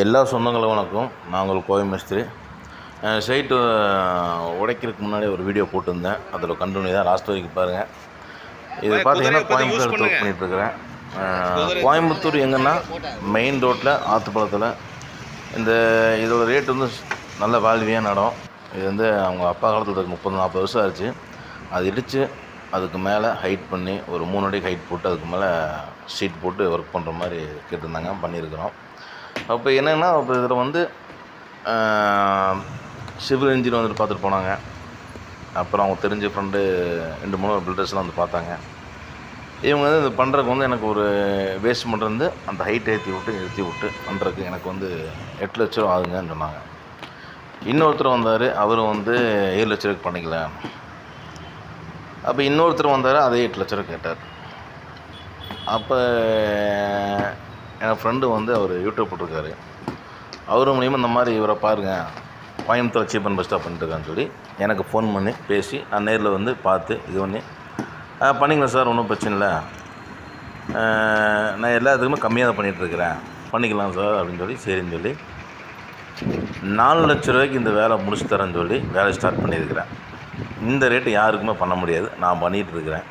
எல்லா சொந்தங்களும் வணக்கம். நான் உங்கள் கோவை மேஸ்திரி. சைட்டு உடைக்கிறதுக்கு முன்னாடி ஒரு வீடியோ போட்டிருந்தேன். அதில் கண்டினியூ தான் லாஸ்ட் வரைக்கும் பாருங்கள் இது பார்த்தீங்கன்னா கோயம்புத்தூர் ஒர்க் பண்ணிகிட்ருக்கிறேன் கோயம்புத்தூர் எங்கன்னா மெயின் ரோட்டில் ஆற்றுப்பாலத்தில் இந்த இதோட ரேட் வந்து நல்ல வேல்யூவான இடம் இது வந்து அவங்க அப்பா காலத்தில் முப்பது நாற்பது வருஷம் ஆச்சு. அது இடித்து அதுக்கு மேலே ஹைட் பண்ணி ஒரு மூணு அடி ஹைட் போட்டு அதுக்கு மேலே ஷீட் போட்டு ஒர்க் பண்ணுற மாதிரி கேட்டிருந்தாங்க. பண்ணியிருக்கிறோம். அப்போ என்னென்னா இப்போ இதில் வந்து சிவில் இன்ஜின் வந்துட்டு பார்த்துட்டு போனாங்க. அப்புறம் அவங்க தெரிஞ்ச ஃப்ரெண்டு ரெண்டு மூணு பில்டர்ஸ்லாம் வந்து பார்த்தாங்க. இவங்க வந்து இது பண்ணுறதுக்கு வந்து எனக்கு ஒரு வேஸ்ட் பண்ணுறது அந்த ஹைட் ஏற்றி விட்டு நிறுத்தி விட்டு பண்ணுறதுக்கு எனக்கு வந்து எட்டு லட்ச ரூபா ஆகுங்கன்னு சொன்னாங்க. இன்னொருத்தர் வந்தார் அவரும் வந்து ஏழு லட்ச ரூபாய்க்கு பண்ணிக்கலாம் அப்போ இன்னொருத்தர் வந்தார் அதே எட்டு லட்ச ரூபா கேட்டார். அப்போ என் ஃப்ரெண்டு வந்து அவர் யூடியூப் போட்டிருக்காரு. அவர் மூலியமாக இந்த மாதிரி இவரை பாருங்கள் கோயம்புத்தூர் சீப்பன் பெஸ்ட்டாக பண்ணிட்டுருக்கான்னு சொல்லி எனக்கு ஃபோன் பண்ணி பேசி நான் நேரில் வந்து பார்த்து இது பண்ணி பண்ணிக்கலாம் சார் ஒன்றும் பிரச்சனை இல்லை. நான் எல்லாத்துக்குமே கம்மியாக தான் பண்ணிகிட்ருக்கிறேன் பண்ணிக்கலாம் சார் அப்படின்னு சொல்லி சரின்னு சொல்லி நாலு லட்ச ரூபாய்க்கு இந்த வேலை முடிச்சு தரேன்னு சொல்லி வேலை ஸ்டார்ட் பண்ணியிருக்கிறேன். இந்த ரேட்டு யாருக்குமே பண்ண முடியாது. நான் பண்ணிகிட்டு இருக்கிறேன்.